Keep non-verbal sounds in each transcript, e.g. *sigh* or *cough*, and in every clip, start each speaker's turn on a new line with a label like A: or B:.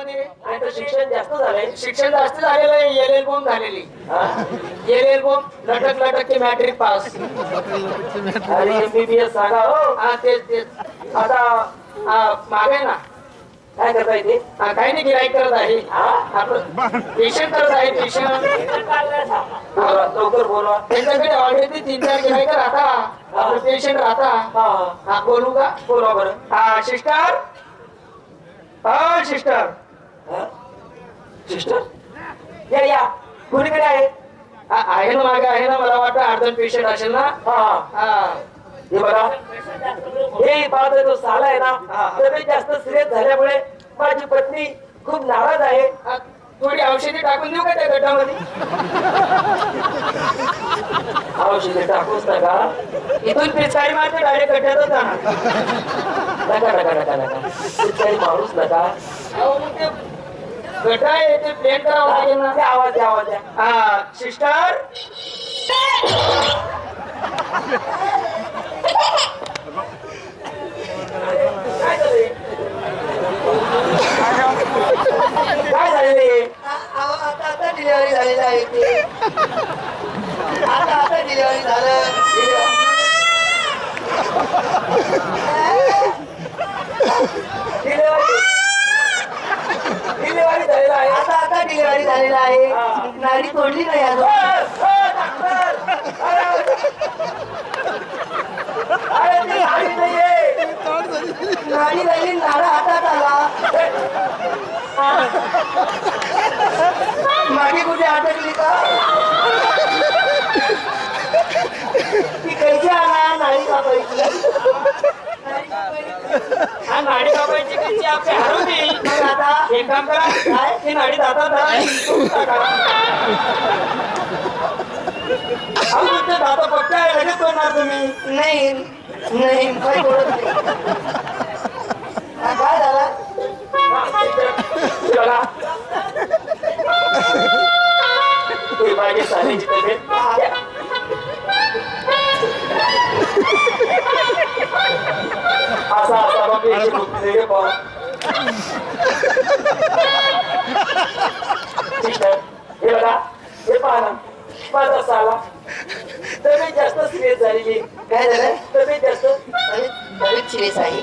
A: मध्ये
B: शिक्षण जास्त झालंय.
A: शिक्षण जास्त झालेलं आहे एल एल बॉम्ब झालेली? एल एल बॉम्ब लटक लटक मॅट्रिक पास
B: अरे एमबीबीएस सांगा हो.
A: हा तेच तेच. आता हा, मागे ना.
B: काय करता येते
A: हा, काही नाही गिराईक करत आहे.
B: हा?
A: आपलं पेशंट करत आहे पेशंट
B: लवकर बोलवा.
A: त्यांच्याकडे ऑलरेडी तीन चार गिराईक राहता. पेशंट राहता.
B: हा.
A: बोलू का?
B: बोलवा बरं.
A: हा सिस्टर हा सिस्टर?
B: सिस्टर? या या. कोणीकडे आहे?
A: आहे ना मागे आहे ना मला वाटतं अर्जंट पेशंट असेल ना?
B: हा. बघा. हे माझा जो साला आहे ना तब्येत जास्त सिरियस झाल्यामुळे माझी पत्नी खूप नाराज आहे.
A: थोडी औषधी टाकून देऊ का त्या गटामध्ये?
B: औषधे टाकूच नका
A: इथून पिचकारी मारते डायरेक्ट गट्ट्यातच जाणार.
B: नका नका नका नका. काही माणूस नका.
A: अहो, मग ते गट आहे ते प्लेन करावं लागेल ना?
B: ते आवाज द्या आवाज द्या.
A: हा सिस्टर?
B: काय झाले
C: आता आता डिलिव्हरी झालेली आहे. ते आता आता डिलिव्हरी झालं.
B: डिलिव्हरी झालेला
C: आता डिलिव्हरी झालेला आहे. नाडी तोडली नाही अजून
B: अरे ती गाडी नाहीये.
C: नाडी झाली नाडा हातात आला मागे कुठे अटकली का ती कैसे आला नाडी कापायची
A: हा नाडी आपली हरवली.
C: आता
A: एक काम करा. काय? नाडी पक्के आहे. लगेच तोडणार तुम्ही.
C: नाही. नाही. काही बोलत नाही. हा, काय झाला?
B: बघा. ही माझी सालीची तब्येत हे बघा हे पहा ना माझा साला तब्येत जास्त सिरियस झालेली
C: काय झालं
B: तब्येत जास्त
C: बरीच सिरियस आहे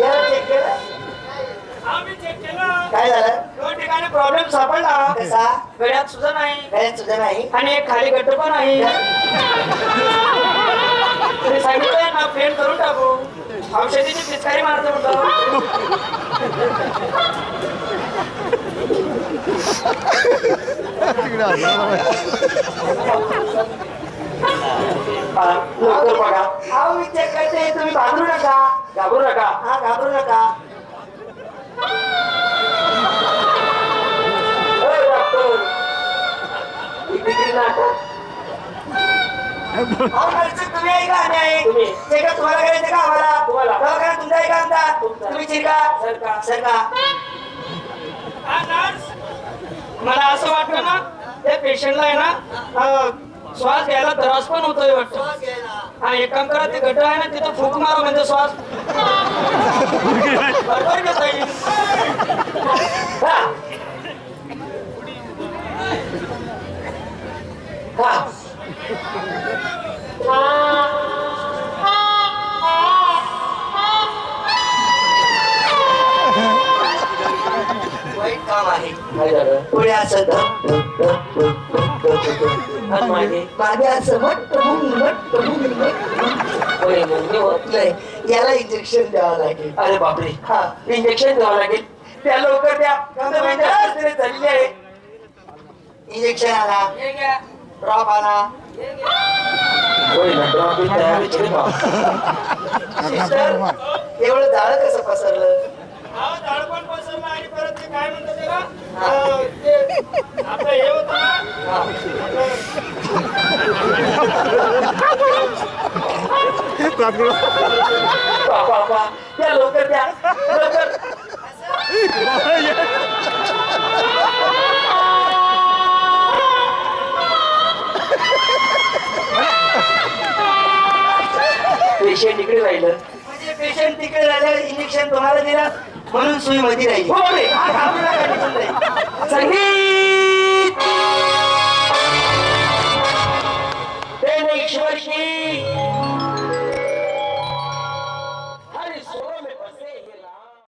C: याला केलं?
A: आम्ही चेक केलं
C: काय झालं
A: दोन ठिकाणी प्रॉब्लेम सापडला
C: कसा
A: गळ्यात सुद्धा नाही
C: गळ्यात सुद्धा नाही
A: आणि एक खाली गट्ट पण आहे तुम्ही ना प्लेन करून टाकू औषधीची पिचकारी मारतो म्हटलं
B: हा, लवकर बघा
C: अहो मी चेक करते तुम्ही घाबरू नका
B: घाबरू नका
C: हा घाबरू नका
B: ए, डॉक्टर ही डिग्री नाटक
C: अहो नर्स तुम्ही आहे का आम्ही आहे
B: तुम्ही.
C: चेकअप तुम्हाला करायचं का आम्हाला
B: तुम्हाला.
C: दवाखाना तुमचा. तुम्ही चिरका
B: सरका.
C: सरका
A: नर्स. मला असं वाटतं ना त्या पेशंटला आहे ना श्वास घ्यायला त्रास पण होतोय वाटतं हा एक काम करा ते गट आहे ना तिथं फूक मारा म्हणजे श्वास *laughs* बरोबर घेता येईल
B: म्हणजे होत
C: नाही याला इंजेक्शन द्यावं लागेल.
B: अरे बापरे.
C: हा.
B: इंजेक्शन द्यावं लागेल. त्या लवकर द्या तब्येत जास्त serious झालेली आहे.
C: इंजेक्शन
A: हे. घ्या.
C: ड्रॉप. सिस्टर एवढं झाड कसं पसरलं?
A: काय म्हणतात त्याला? आपलं हे होतं ना?
B: पेशंट इकडे राहिलं.
C: म्हणजे पेशंट तिकडे राहिलं इंजेक्शन तुम्हाला दिलं?
B: म्हणून सुई मध्ये राहिली